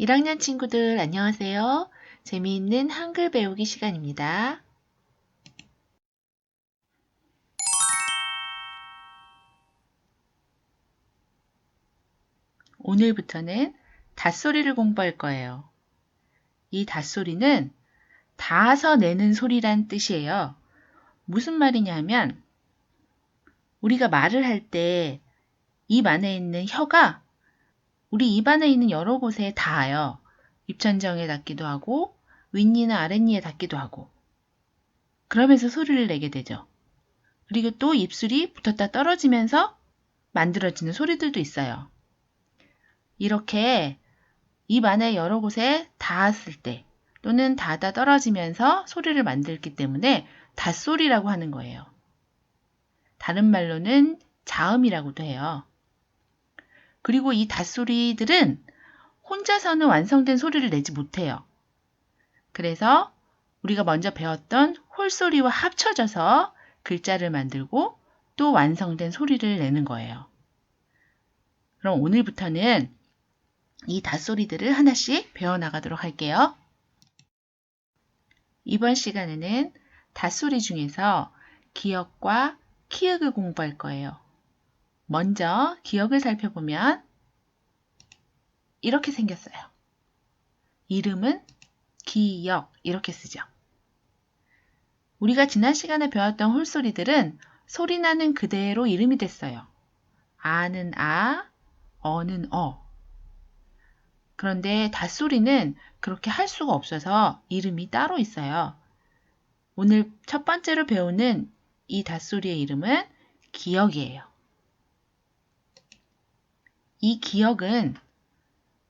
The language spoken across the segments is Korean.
1학년 친구들 안녕하세요. 재미있는 한글 배우기 시간입니다. 오늘부터는 닷소리를 공부할 거예요. 이 닷소리는 닿아서 내는 소리란 뜻이에요. 무슨 말이냐면 우리가 말을 할 때 입 안에 있는 혀가 우리 입 안에 있는 여러 곳에 닿아요. 입천정에 닿기도 하고 윗니나 아랫니에 닿기도 하고 그러면서 소리를 내게 되죠. 그리고 또 입술이 붙었다 떨어지면서 만들어지는 소리들도 있어요. 이렇게 입 안에 여러 곳에 닿았을 때 또는 닿아 떨어지면서 소리를 만들기 때문에 닷소리라고 하는 거예요. 다른 말로는 자음이라고도 해요. 그리고 이 닷소리들은 혼자서는 완성된 소리를 내지 못해요. 그래서 우리가 먼저 배웠던 홀소리와 합쳐져서 글자를 만들고 또 완성된 소리를 내는 거예요. 그럼 오늘부터는 이 닷소리들을 하나씩 배워나가도록 할게요. 이번 시간에는 닷소리 중에서 기억과 키읔을 공부할 거예요. 먼저 기억을 살펴보면 이렇게 생겼어요. 이름은 기역 이렇게 쓰죠. 우리가 지난 시간에 배웠던 홀소리들은 소리나는 그대로 이름이 됐어요. 아는 아, 어는 어. 그런데 닷소리는 그렇게 할 수가 없어서 이름이 따로 있어요. 오늘 첫 번째로 배우는 이 닷소리의 이름은 기억이에요. 이 기억은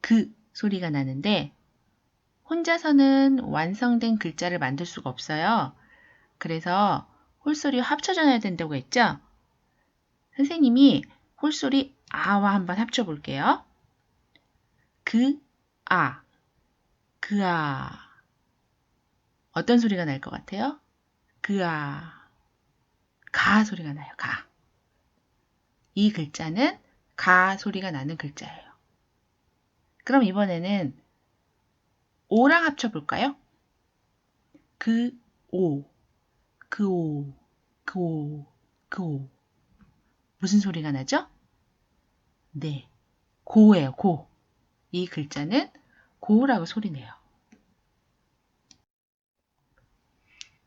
그 소리가 나는데 혼자서는 완성된 글자를 만들 수가 없어요. 그래서 홀소리와 합쳐져 야 된다고 했죠? 선생님이 홀소리 아와 한번 합쳐 볼게요. 그, 아, 그, 아. 어떤 소리가 날 것 같아요? 그, 아. 가 소리가 나요, 가. 이 글자는 가 소리가 나는 글자예요. 그럼 이번에는 오랑 합쳐볼까요? 그, 오, 그, 오, 그, 오, 그, 오. 무슨 소리가 나죠? 네, 고예요, 고. 이 글자는 고라고 소리내요.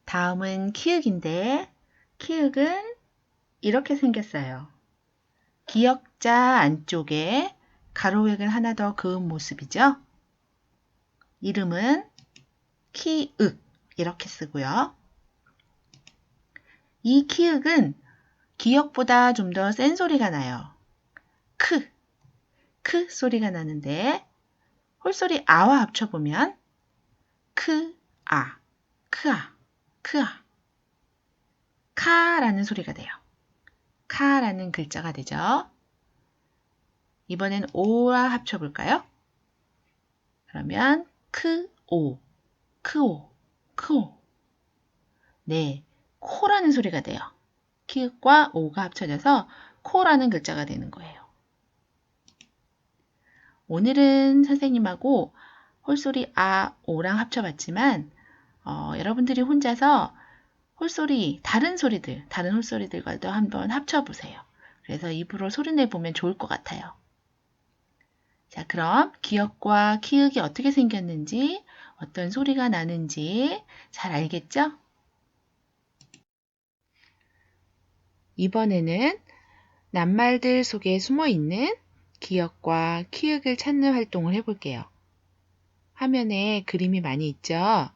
다음은 키읔인데 키읔은 이렇게 생겼어요. 기역자 안쪽에 가로획을 하나 더 그은 모습이죠. 이름은 키읔 이렇게 쓰고요. 이 키읔은 기역보다 좀 더 센 소리가 나요. 크, 크 소리가 나는데 홀소리 아와 합쳐보면 크, 아, 크아, 크아, 카라는 소리가 돼요. 카라는 글자가 되죠. 이번엔 오와 합쳐볼까요? 그러면 크, 오, 크오, 크오. 네, 코라는 소리가 돼요. 키읔과 오가 합쳐져서 코라는 글자가 되는 거예요. 오늘은 선생님하고 홀소리 아, 오랑 합쳐봤지만 어, 여러분들이 혼자서 홀소리, 다른 소리들, 다른 홀소리들과도 한번 합쳐보세요. 그래서 입으로 소리 내보면 좋을 것 같아요. 자, 그럼 기역과 키읔이 어떻게 생겼는지, 어떤 소리가 나는지 잘 알겠죠? 이번에는 낱말들 속에 숨어 있는 기역과 키읔을 찾는 활동을 해볼게요. 화면에 그림이 많이 있죠?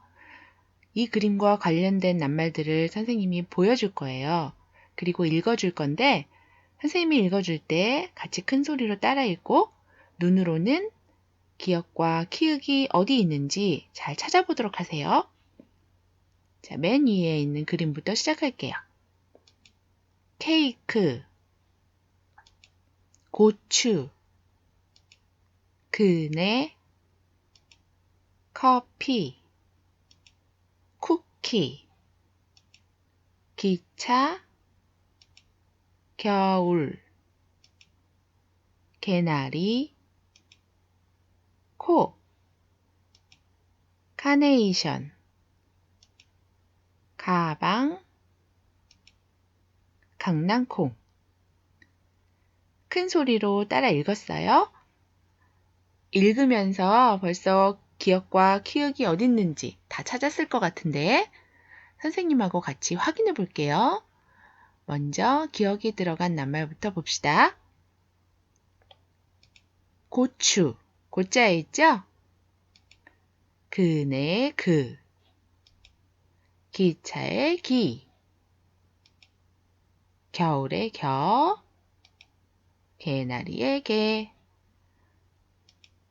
이 그림과 관련된 낱말들을 선생님이 보여줄 거예요. 그리고 읽어줄 건데 선생님이 읽어줄 때 같이 큰 소리로 따라 읽고 눈으로는 기역과 키읔이 어디 있는지 잘 찾아보도록 하세요. 자, 맨 위에 있는 그림부터 시작할게요. 케이크, 고추, 그네, 커피, 쿠 키, 기차, 겨울, 개나리, 코, 카네이션, 가방, 강낭콩. 큰 소리로 따라 읽었어요. 읽으면서 벌써 기억과 키읔이 어딨는지 다 찾았을 것 같은데 선생님하고 같이 확인해 볼게요. 먼저 기억에 들어간 낱말부터 봅시다. 고추, 고자에 있죠? 그네 그 기차의 기 겨울의 겨 개나리의 개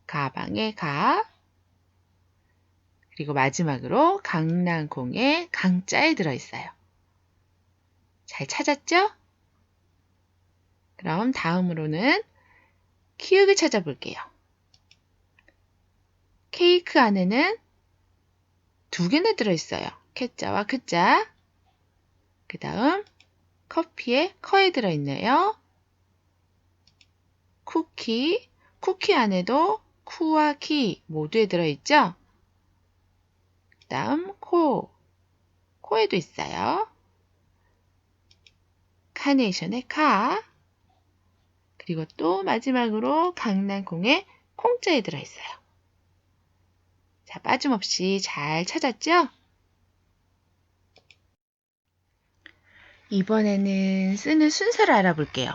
가방의 가 그리고 마지막으로 강낭콩의 강자에 들어있어요. 잘 찾았죠? 그럼 다음으로는 키읔을 찾아볼게요. 케이크 안에는 두 개나 들어있어요. 캐자와 크자. 그 다음 커피에 커에 들어있네요. 쿠키, 쿠키 안에도 쿠와 키 모두에 들어있죠? 그 다음 코, 코에도 있어요. 카네이션의 카, 그리고 또 마지막으로 강낭콩의 콩자에 들어있어요. 자, 빠짐없이 잘 찾았죠? 이번에는 쓰는 순서를 알아볼게요.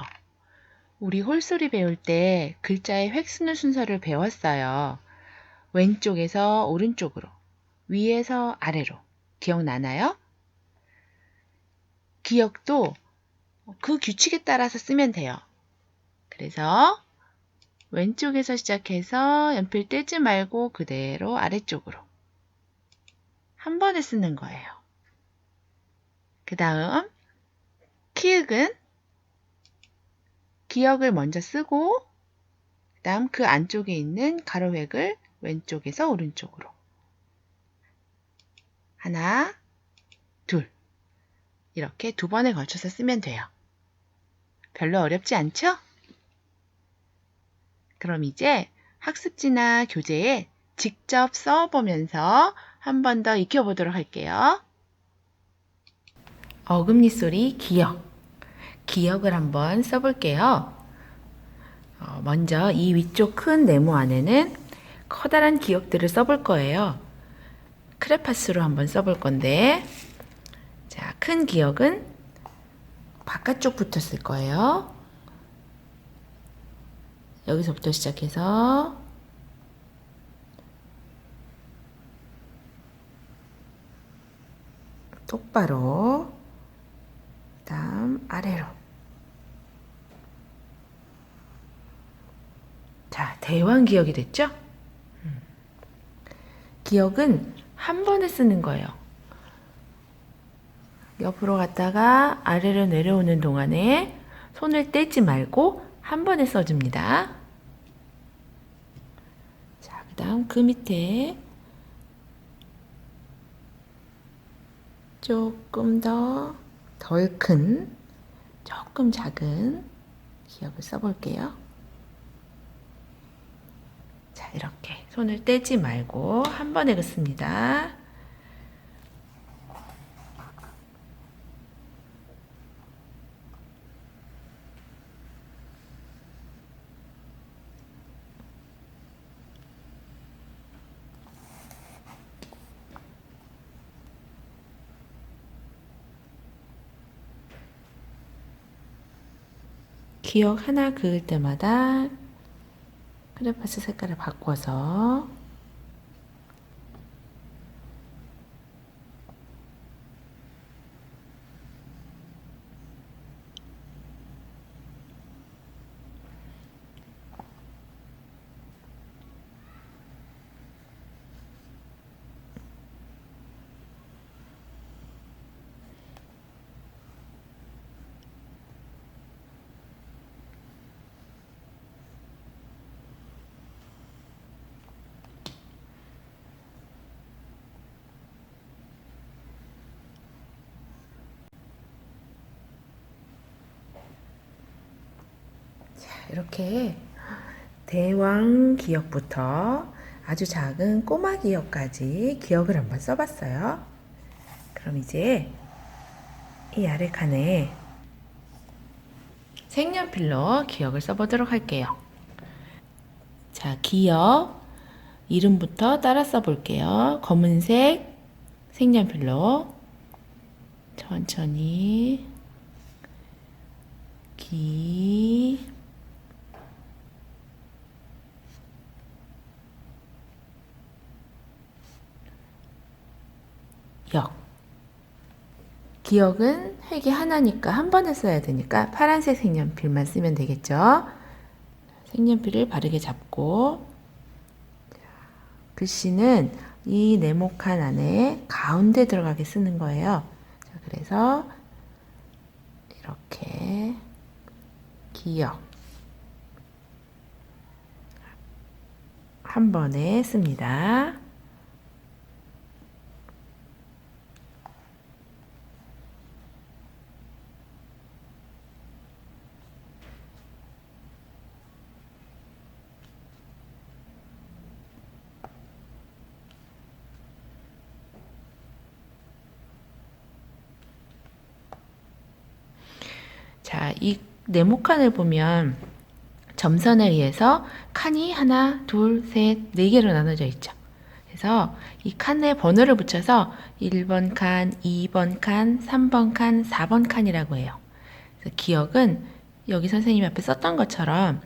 우리 홀소리 배울 때 글자의 획 쓰는 순서를 배웠어요. 왼쪽에서 오른쪽으로, 위에서 아래로. 기억나나요? 기억도 그 규칙에 따라서 쓰면 돼요. 그래서 왼쪽에서 시작해서 연필 떼지 말고 그대로 아래쪽으로 한 번에 쓰는 거예요. 그 다음 키읔은 기억을 먼저 쓰고 그 다음 그 안쪽에 있는 가로획을 왼쪽에서 오른쪽으로 하나, 둘 이렇게 두 번에 걸쳐서 쓰면 돼요. 별로 어렵지 않죠? 그럼 이제 학습지나 교재에 직접 써보면서 한 번 더 익혀보도록 할게요. 어금니 소리 기억. 기억을 한번 써볼게요. 어, 먼저 이 위쪽 큰 네모 안에는 커다란 기억들을 써볼 거예요. 크레파스로 한번 써볼 건데, 자, 큰 기억은 바깥쪽부터 쓸 거예요. 여기서부터 시작해서 똑바로 다음 아래로 자 대왕 기억이 됐죠? 음. 기억은 한 번에 쓰는 거예요. 옆으로 갔다가 아래로 내려오는 동안에 손을 떼지 말고 한 번에 써줍니다. 자, 그 다음 그 밑에 조금 더 덜 큰, 조금 작은 기억을 써볼게요. 자, 이렇게 손을 떼지 말고 한 번에 긋습니다. 기억 하나 그을 때마다 크레파스 색깔을 바꿔서 이렇게 대왕 기억부터 아주 작은 꼬마 기역까지 기역을 한번 써봤어요. 그럼 이제 이 아래 칸에 색연필로 기역을 써보도록 할게요. 자, 기역 이름부터 따라 써볼게요. 검은색 색연필로 천천히 기 역. 기억은 획이 하나니까 한 번에 써야 되니까 파란색 색연필만 쓰면 되겠죠. 색연필을 바르게 잡고 글씨는 이 네모칸 안에 가운데 들어가게 쓰는 거예요. 자, 그래서 이렇게 기억 한 번에 씁니다. 자, 이 네모칸을 보면 점선에 의해서 칸이 하나, 둘, 셋, 네 개로 나눠져 있죠. 그래서 이 칸에 번호를 붙여서 1번 칸, 2번 칸, 3번 칸, 4번 칸이라고 해요. 기억은 여기 선생님이 앞에 썼던 것처럼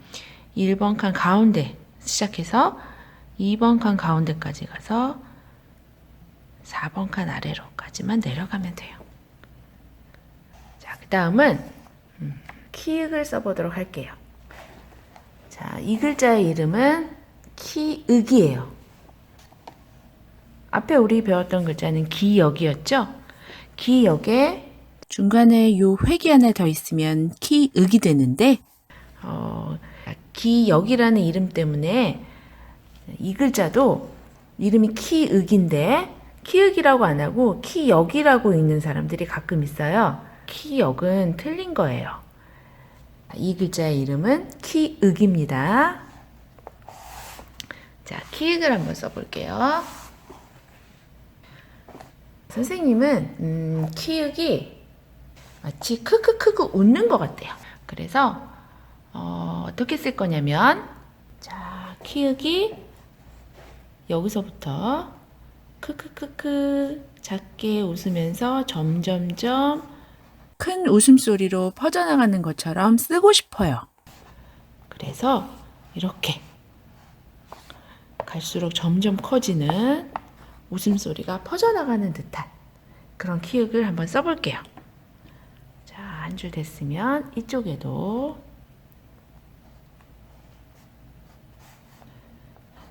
1번 칸 가운데 시작해서 2번 칸 가운데까지 가서 4번 칸 아래로까지만 내려가면 돼요. 자, 그 다음은 키읔을 써보도록 할게요. 자, 이 글자의 이름은 키읔이에요. 앞에 우리 배웠던 글자는 기역이었죠? 기역에 중간에 요 획이 하나 더 있으면 키읔이 되는데, 어, 기역이라는 이름 때문에 이 글자도 이름이 키읔인데, 키읔이라고 안 하고 키역이라고 읽는 사람들이 가끔 있어요. 키역은 틀린 거예요. 이 글자의 이름은 키읔입니다. 자, 키읔을 한번 써볼게요. 선생님은 음, 키읔이 마치 크크크크 웃는 것 같아요. 그래서 어, 어떻게 쓸 거냐면 자, 키읔이 여기서부터 크크크크 작게 웃으면서 점점점 큰 웃음소리로 퍼져나가는 것처럼 쓰고 싶어요. 그래서 이렇게 갈수록 점점 커지는 웃음소리가 퍼져나가는 듯한 그런 키읔을 한번 써볼게요. 자, 한 줄 됐으면 이쪽에도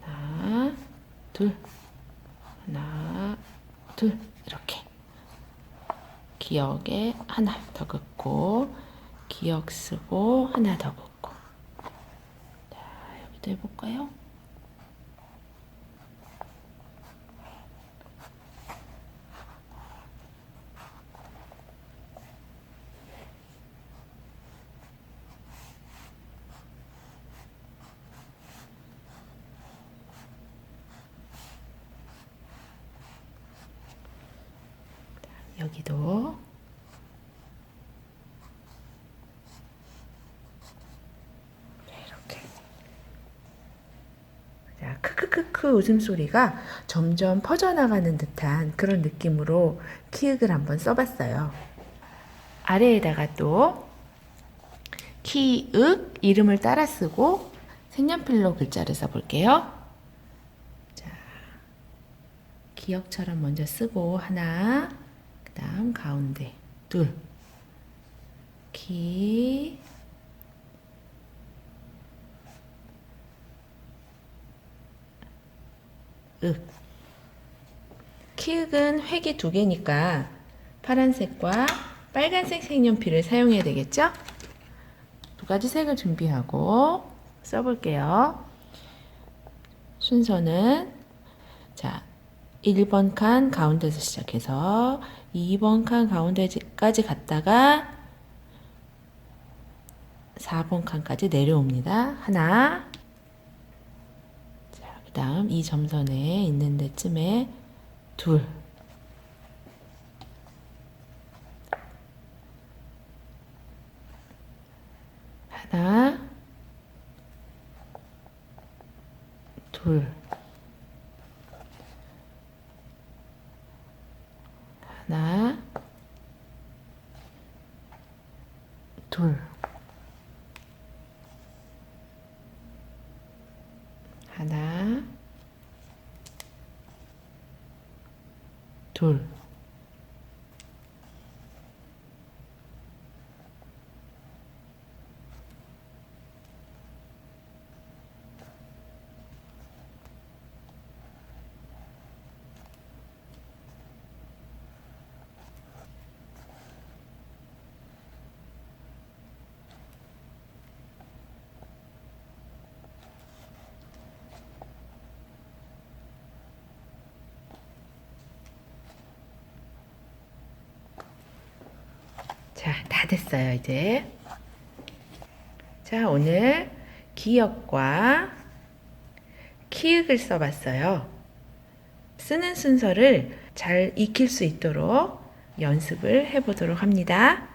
하나, 둘, 하나, 둘, 이렇게. 기억에 하나 더 긋고 기억 쓰고 하나 더 긋고 자 여기도 해볼까요? 여기도 이렇게 자 크크크크 웃음소리가 점점 퍼져나가는 듯한 그런 느낌으로 키읔을 한번 써봤어요. 아래에다가 또 키읔 이름을 따라 쓰고 색연필로 글자를 써볼게요. 자, 기억처럼 먼저 쓰고 하나, 그 다음 가운데 둘, 기, 윽. 키읔은 획이 두 개니까 파란색과 빨간색 색연필을 사용해야 되겠죠? 두 가지 색을 준비하고 써볼게요. 순서는 자 1번 칸 가운데서 시작해서 2번 칸 가운데까지 갔다가 4번 칸까지 내려옵니다. 하나 자, 그 다음 이 점선에 있는 데쯤에 둘. 하나, 둘. 하나, 둘. 하나, 둘. 자, 다 됐어요, 이제. 자, 오늘 기역과 키읔을 써봤어요. 쓰는 순서를 잘 익힐 수 있도록 연습을 해보도록 합니다.